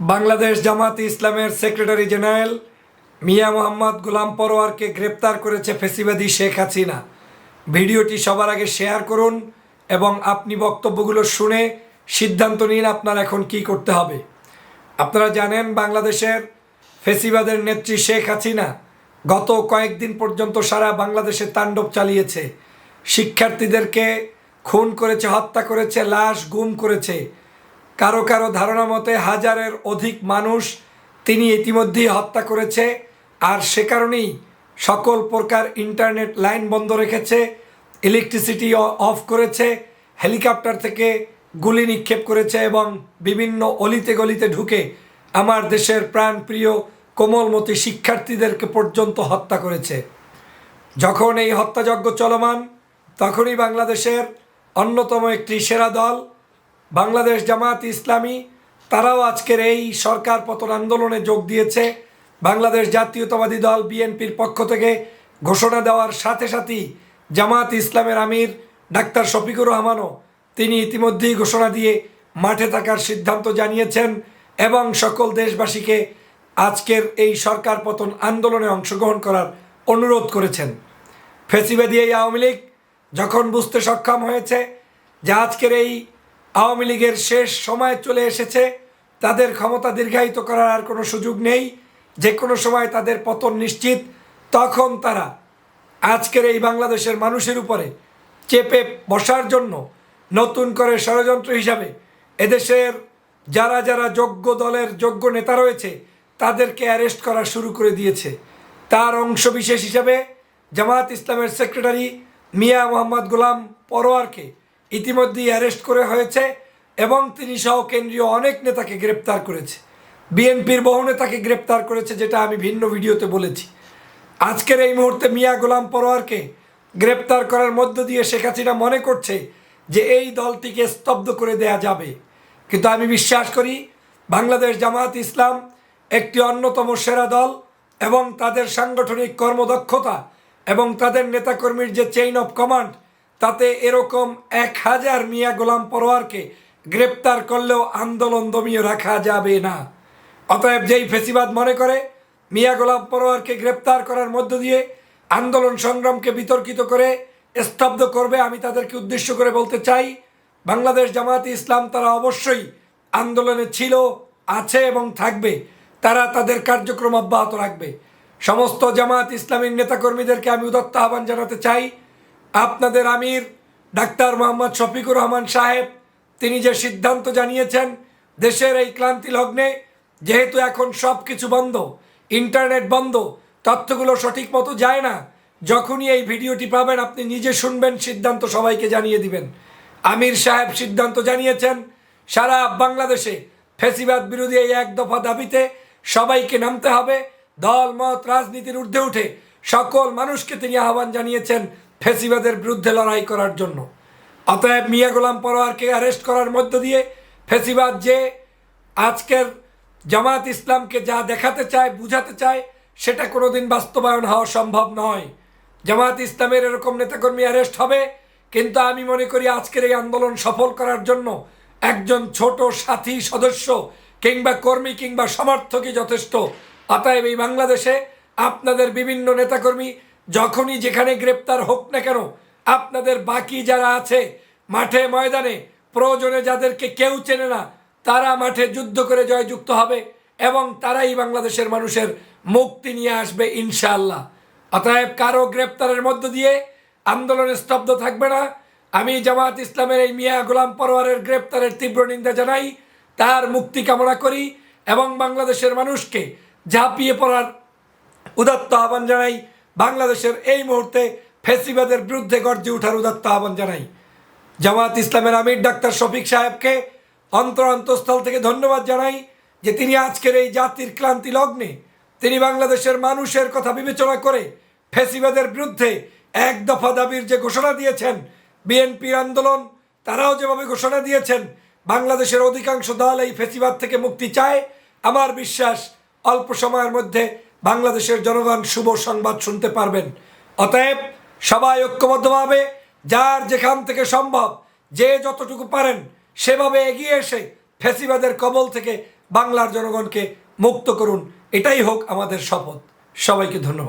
বাংলাদেশ জামাত ইসলামের secretary general মিয়া মোহাম্মদ গোলাম পরোয়ারকে গ্রেপ্তার করেছে ফেসিবাদী শেখ হাসিনা। ভিডিওটি সবার আগে শেয়ার করুন এবং আপনি বক্তব্যগুলো শুনে সিদ্ধান্ত নিন আপনার এখন কি করতে হবে। আপনারা জানেন বাংলাদেশের ফেসিবাদের নেত্রী শেখ হাসিনা গত কয়েকদিন পর্যন্ত সারা বাংলাদেশে তাণ্ডব চালিয়েছে। শিক্ষার্থীদেরকে খুন করেছে, হত্যা করেছে, লাশ গুম করেছে। কারও কারও ধারণা মতে হাজারের অধিক মানুষ তিনি ইতিমধ্যেই হত্যা করেছে, আর সে কারণেই সকল প্রকার ইন্টারনেট লাইন বন্ধ রেখেছে, ইলেকট্রিসিটি অফ করেছে, হেলিকপ্টার থেকে গুলি নিক্ষেপ করেছে এবং বিভিন্ন অলিতে গলিতে ঢুকে আমার দেশের প্রাণপ্রিয় কোমলমতি শিক্ষার্থীদেরকে পর্যন্ত হত্যা করেছে। যখন এই হত্যাযজ্ঞ চলমান, তখনই বাংলাদেশের অন্যতম একটি সেরা দল বাংলাদেশ জামাত ইসলামী, তারাও আজকের এই সরকার পতন আন্দোলনে যোগ দিয়েছে। বাংলাদেশ জাতীয়তাবাদী দল বিএনপির পক্ষ থেকে ঘোষণা দেওয়ার সাথে সাথেই জামাত ইসলামের আমির ডাক্তার শফিকুর রহমানও তিনি ইতিমধ্যেই ঘোষণা দিয়ে মাঠে থাকার সিদ্ধান্ত জানিয়েছেন এবং সকল দেশবাসীকে আজকের এই সরকার পতন আন্দোলনে অংশগ্রহণ করার অনুরোধ করেছেন। ফেসিবাদী এই আওয়ামী লীগ যখন বুঝতে সক্ষম হয়েছে যে আজকের এই আওয়ামী লীগের শেষ সময় চলে এসেছে। তাদের ক্ষমতা দীর্ঘায়িত করার আর কোনো সুযোগ নেই। যে কোনো সময় তাদের পতন নিশ্চিত। তখন তারা আজকের এই বাংলাদেশের মানুষের উপরে চেপে বসার জন্য নতুন করে ষড়যন্ত্র হিসাবে এদেশের যারা যারা যোগ্য দলের যোগ্য নেতা রয়েছে, তাদেরকে অ্যারেস্ট করা শুরু করে দিয়েছে। তার অংশ বিশেষ হিসাবে জামাত ইসলামের সেক্রেটারি মিয়া মোহাম্মদ গোলাম পরোয়ারকে ইতিমধ্যেই অ্যারেস্ট করে হয়েছে এবং তিনি সহ কেন্দ্রীয় অনেক নেতাকে গ্রেপ্তার করেছে। বিএনপির বহু নেতাকে গ্রেপ্তার করেছে যেটা আমি ভিন্ন ভিডিওতে বলেছি। আজকের এই মুহূর্তে মিয়া গোলাম পরোয়ারকে গ্রেপ্তার করার মধ্য দিয়ে শেখ হাসিনা মনে করছে যে এই দলটিকে স্তব্ধ করে দেয়া যাবে। কিন্তু আমি বিশ্বাস করি, বাংলাদেশ জামাত ইসলাম একটি অন্যতম সেরা দল এবং তাদের সাংগঠনিক কর্মদক্ষতা এবং তাদের নেতাকর্মীর যে চেইন অফ কমান্ড তাতে এরকম এক হাজার মিয়া গোলাম পরোয়ারকে গ্রেপ্তার করলেও আন্দোলন দমিয়ে রাখা যাবে না। অতএব যেই ফেসিবাদ মনে করে, মিয়া গোলাম পরোয়ারকে গ্রেপ্তার করার মধ্য দিয়ে আন্দোলন সংগ্রামকে বিতর্কিত করে স্তব্ধ করবে আমি তাদেরকে উদ্দেশ্য করে বলতে চাই, বাংলাদেশ জামায়াতে ইসলাম তারা অবশ্যই আন্দোলনে ছিল, আছে এবং থাকবে। তারা তাদের কার্যক্রম অব্যাহত রাখবে। সমস্ত জামাত ইসলামীর নেতাকর্মীদেরকে আমি উদত্ত আহ্বান জানাতে চাই আপনাদের আমির ডাক্তার মোহাম্মদ শফিকুর রহমান সাহেব, তিনি যে সিদ্ধান্ত জানিয়েছেন দেশের এই ক্লান্তি লগ্নে, যেহেতু এখন সব কিছু বন্ধ, ইন্টারনেট বন্ধ, তথ্যগুলো সঠিক মতো যায় না, যখনই এই ভিডিওটি পাবেন আপনি নিজে শুনবেন, সিদ্ধান্ত সবাইকে জানিয়ে দিবেন। আমির সাহেব সিদ্ধান্ত জানিয়েছেন, সারা বাংলাদেশে ফেসিবাদ বিরোধী এই এক দফা দাবিতে সবাইকে নামতে হবে। দল, মত, রাজনীতির ঊর্ধ্বে উঠে সকল মানুষকে তিনি আহ্বান জানিয়েছেন ফেসিবাদের বিরুদ্ধে লড়াই করার জন্য। অতএব মিয়া গোলাম পরোয়ারকে অ্যারেস্ট করার মধ্য দিয়ে ফেসিবাদ যে আজকের জামাত ইসলামকে যা দেখাতে চায়, বুঝাতে চায়, সেটা কোনোদিন বাস্তবায়ন হওয়া সম্ভব নয়। জামাত ইসলামের এরকম নেতাকর্মী অ্যারেস্ট হবে, কিন্তু আমি মনে করি আজকের এই আন্দোলন সফল করার জন্য একজন ছোট সাথী সদস্য কিংবা কর্মী কিংবা সমর্থকই যথেষ্ট। অতএব এই বাংলাদেশে আপনাদের বিভিন্ন নেতাকর্মী যখনই যেখানে গ্রেপ্তার হোক না কেন, আপনাদের বাকি যারা আছে, মাঠে ময়দানে, প্রয়োজনে যাদেরকে কেউ চেনে না, তারা মাঠে যুদ্ধ করে জয়যুক্ত হবে এবং তারাই বাংলাদেশের মানুষের মুক্তি নিয়ে আসবে ইনশাআল্লাহ। অতএব কারও গ্রেপ্তারের মধ্য দিয়ে আন্দোলনে স্তব্ধ থাকবে না। আমি জামাত ইসলামের এই মিয়া গোলাম পরোয়ারের গ্রেপ্তারের তীব্র নিন্দা জানাই। তার মুক্তি কামনা করি এবং বাংলাদেশের মানুষকে ঝাঁপিয়ে পড়ার উদাত্ত আহ্বান জানাই। বাংলাদেশের এই মুহূর্তে ফেসিবাদের বিরুদ্ধে গর্জে ওঠার উদাত্ত আহ্বান জানাই। জামাত ইসলামের আমির ডাক্তার শফিক সাহেবকে অন্তর অন্তঃস্থল থেকে ধন্যবাদ জানাই যে তিনি আজকের এই জাতির ক্লান্তি লগ্নে তিনি বাংলাদেশের মানুষের কথা বিবেচনা করে ফেসিবাদের বিরুদ্ধে এক দফা দাবির যে ঘোষণা দিয়েছেন, বিএনপির আন্দোলন, তারাও যেভাবে ঘোষণা দিয়েছেন, বাংলাদেশের অধিকাংশ দল এই ফেসিবাদ থেকে মুক্তি চায়। আমার বিশ্বাস অল্প সময়ের মধ্যে বাংলাদেশের জনগণ শুভ সংবাদ শুনতে পারবেন। অতএব সবাই ঐক্যবদ্ধভাবে, যার যেখান থেকে সম্ভব, যে যতটুকু পারেন, সেভাবে এগিয়ে এসে ফেসিবাদের কবল থেকে বাংলার জনগণকে মুক্ত করুন। এটাই হোক আমাদের শপথ। সবাইকে ধন্যবাদ।